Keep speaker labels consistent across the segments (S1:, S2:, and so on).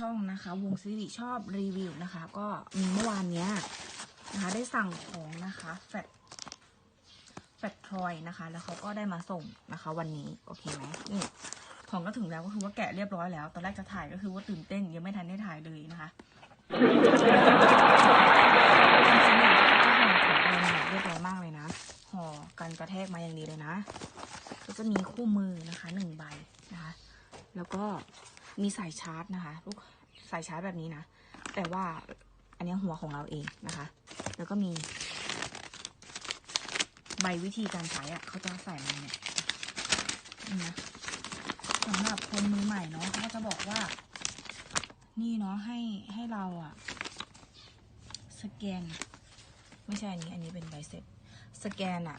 S1: ช่องนะคะ วงซิริชอบรีวิวนะคะ ก็มีเมื่อวานเนี้ยนะคะ ได้สั่งของนะคะแฟตแฟตทอยนะคะ แล้วเขาก็ได้มาส่งนะคะ วันนี้โอเคไหมนี่ของก็ถึงแล้วก็คือว่าแกะเรียบร้อยแล้ว ตอนแรกจะถ่ายก็คือว่าตื่นเต้นยังไม่ทันได้ถ่ายเลยนะคะเนี่ยเขาจะห่อของเราเนี่ยเรียบร้อยมากเลยนะห่อกันกระแทกมาอย่างดีเลยนะ ก็จะมีคู่มือนะคะหนึ่งใบนะคะ แล้วก็มีสายชาร์จนะคะลูก สายชาร์จแบบนี้นะ แต่ว่าอันนี้หัวของเราเองนะคะ แล้วก็มี ใบวิธีการใช้อะ่ะเขาจะใส่มาเนี่ยนี่นะสำหรับคนมือใหม่เนาะเขาก็จะบอกว่า นี่เนาะให้ให้เราอะ่ะสแกน ไม่ใช่อันนี้ อันนี้เป็นใบเสร็จสแกนอะ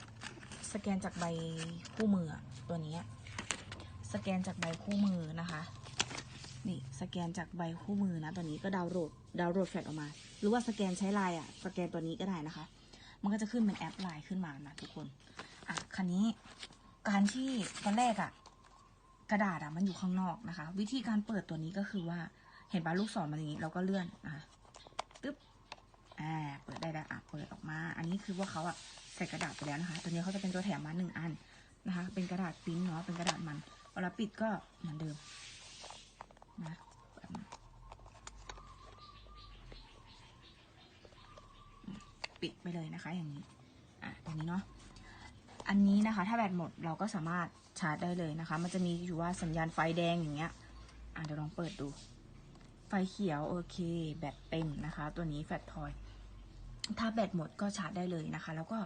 S1: สแกนจากใบคู่มือตัวนี้สแกนจากใบคู่มือนะคะ นี่สแกนจากใบคู่มือนะตัวนี้ก็ดาวน์โหลดดาวน์โหลดแฟลชออกมา หรือว่าสแกนใช้ไลน์อะสแกนตัวนี้ก็ได้นะคะ มันก็จะขึ้นเป็นแอปไลน์ขึ้นมานะทุกคนอะคันนี้การที่ตอนแรกอะกระดาษอะมันอยู่ข้างนอกนะคะ วิธีการเปิดตัวนี้ก็คือว่าเห็นปะลูกศรมันอย่างนี้ เราก็เลื่อนนะคะตึ๊บอ่าเปิดได้แล้วอะเปิดออกมา อันนี้คือว่าเขาอะใส่กระดาษไปแล้วนะคะ ตัวนี้เขาจะเป็นตัวแถมมาหนึ่งอันนะคะ เป็นกระดาษปิ้นเนาะเป็นกระดาษมันเวลาปิดก็เหมือนเดิม นะปิดไปเลยนะคะอย่างนี้อะตรงนี้เนาะอันนี้นะคะถ้าแบตหมดเราก็สามารถชาร์จได้เลยนะคะ มันจะมีอยู่ว่าสัญญาณไฟแดงอย่างเงี้ยอะเดี๋ยวลองเปิดดู ไฟเขียวโอเค แบตเต็มนะคะ ตัวนี้แฟตทอยถ้าแบตหมดก็ชาร์จได้เลยนะคะ แล้วก็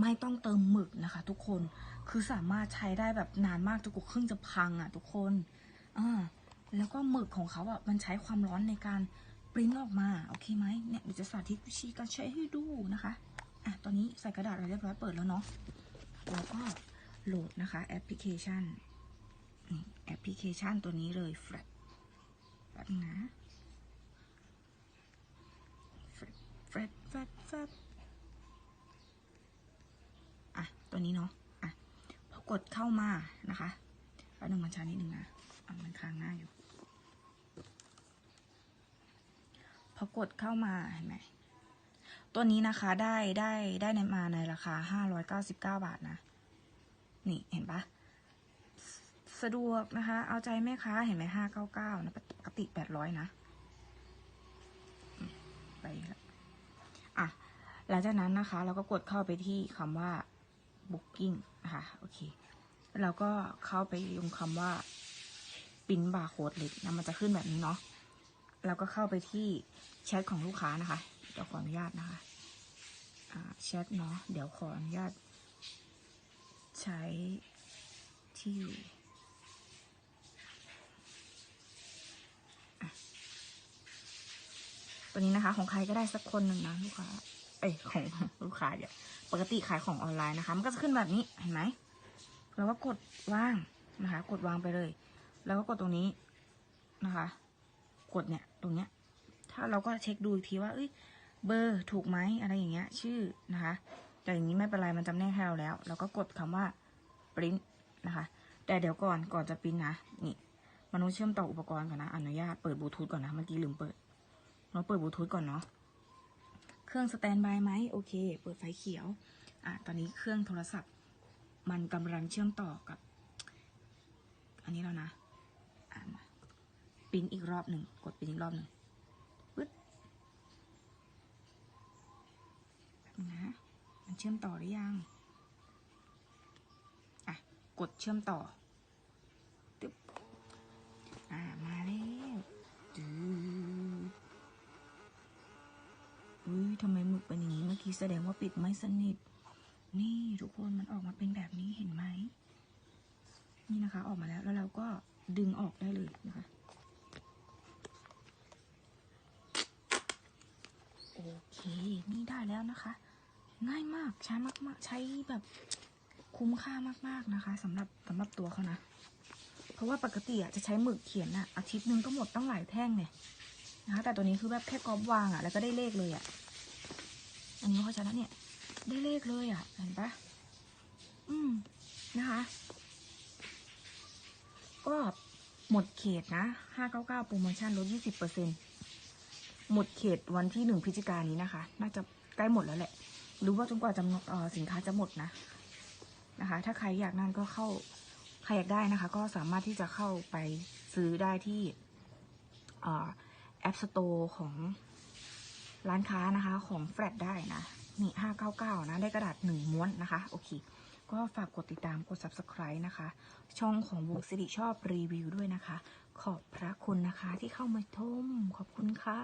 S1: ไม่ต้องเติมหมึกนะคะ ทุกคนคือสามารถใช้ได้แบบนานมากจนกว่าเครื่องจะพังอะ ทุกคนอ่า แล้วก็หมึกของเขาอะมันใช้ความร้อนในการปริ้นออกมาโอเคไหมเนี่ยเดี๋ยวจะสาธิตวิธีการใช้ให้ดูนะคะอะตอนนี้ใส่กระดาษอะไรเรียบร้อยเปิดแล้วเนาะแล้วก็โหลดนะคะแอปพลิเคชันนี่แอปพลิเคชันตัวนี้เลย Flat แบบนะ Flat Flat Flat Flat อะตัวนี้เนาะอะพอกดเข้ามานะคะแป๊บนึงมันช้านิดนึงนะอะมันค้างหน้าอยู่ พอกดเข้ามาเห็นไหมตัวนี้นะคะได้ได้ได้ในมาในราคาห้าร้อยเก้าสิบเก้าบาทนะ นี่เห็นปะสะดวกนะคะ เอาใจแม่ค้าเห็นไหมห้าเก้าเก้านะปกติแปดร้อยนะ ไปล้วอะ หลังจากนั้นนะคะ เราก็กดเข้าไปที่คำว่า booking นะคะโอเค เราก็เข้าไปลงคำว่าปิ้นบาร์โค้ดเล็กนะมันจะขึ้นแบบนี้เนาะ แล้วก็เข้าไปที่แชทของลูกค้านะคะเดี๋ยวขออนุญาตนะคะแชทเนาะเดี๋ยวขออนุญาต ใช้ที่อยู่ตัวนี้นะคะ ของใครก็ได้สักคนหนึ่งนะลูกค้า เอ้ยของลูกค้าเดี๋ยปกติขายของออนไลน์นะคะ มันก็จะขึ้นแบบนี้เห็นไหมเราก็กดว่างนะคะ กดวางไปเลย แล้วก็กดตรงนี้นะคะ กดเนี่ย ตรงเนี้ย ถ้าเราก็เช็คดูอีกทีว่า เอ้ย เบอร์ถูกไหมอะไรอย่างเงี้ย ชื่อนะคะ แต่อย่างนี้ไม่เป็นไร มันจำแนกให้เราแล้ว เราก็กดคำว่า print นะคะ แต่เดี๋ยวก่อน ก่อนจะปริ้นนะ นี่ มันุษย์เชื่อมต่ออุปกรณ์ก่อนนะ อนุญาต เปิดบลูทูธก่อนนะ เมื่อกี้ลืมเปิด เราเปิดบลูทูธก่อนเนาะ เครื่องสแตนบายไหมโอเค เปิดไฟเขียว อะ ตอนนี้เครื่องโทรศัพท์ มันกำลังเชื่อมต่อกับ อันนี้แล้วนะ ปริ้นอีกรอบหนึ่งกดปริ้นอีกรอบหนึ่งปึ๊ดนะมันเชื่อมต่อหรือยังอะกดเชื่อมต่อตึ๊บอ่ามาแล้วดืดอุ้ยทำไมหมึกเป็นอย่างนี้เมื่อกี้แสดงว่าปิดไม่สนิทนี่ทุกคนมันออกมาเป็นแบบนี้เห็นไหมนี่นะคะ ออกมาแล้วแล้วเราก็ดึงออกได้เลยนะคะ โอเค นี่ได้แล้วนะคะ ง่ายมากใช้มากๆ ใช้แบบคุ้มค่ามากๆนะคะสำหรับสำหรับตัวเขานะ เพราะว่าปกติอะจะใช้หมึกเขียนอะอาทิตย์นึงก็หมดตั้งหลายแท่งเนี่ยนะคะ แต่ตัวนี้คือแบบแค่กรอบวางอะแล้วก็ได้เลขเลยอะ อันนี้เพราะฉะนั้นเนี่ย ได้เลขเลยอะ เห็นปะอืมนะคะ ก็หมดหมดเขตนะ 599 โปรโมชั่นลด 20% หมดเขตวันที่1พฤศจิกายนนี้นะคะ น่าจะใกล้หมดแล้วแหละหรือว่าจนกว่าจำนวนสินค้าจะหมดนะนะคะ ถ้าใครอยากนั่นก็เข้าใครอยากได้นะคะ ก็สามารถที่จะเข้าไปซื้อได้ที่แอปสโตร์ของร้านค้านะคะ ของแฟลตได้นะ นี่599นะ ได้กระดาษหนึ่งม้วนนะคะ โอเค ก็ฝากกดติดตามกด subscribe นะคะ ช่องของวงสิริชอบรีวิวด้วยนะคะ ขอบพระคุณนะคะที่เข้ามาชมขอบคุณค่ะ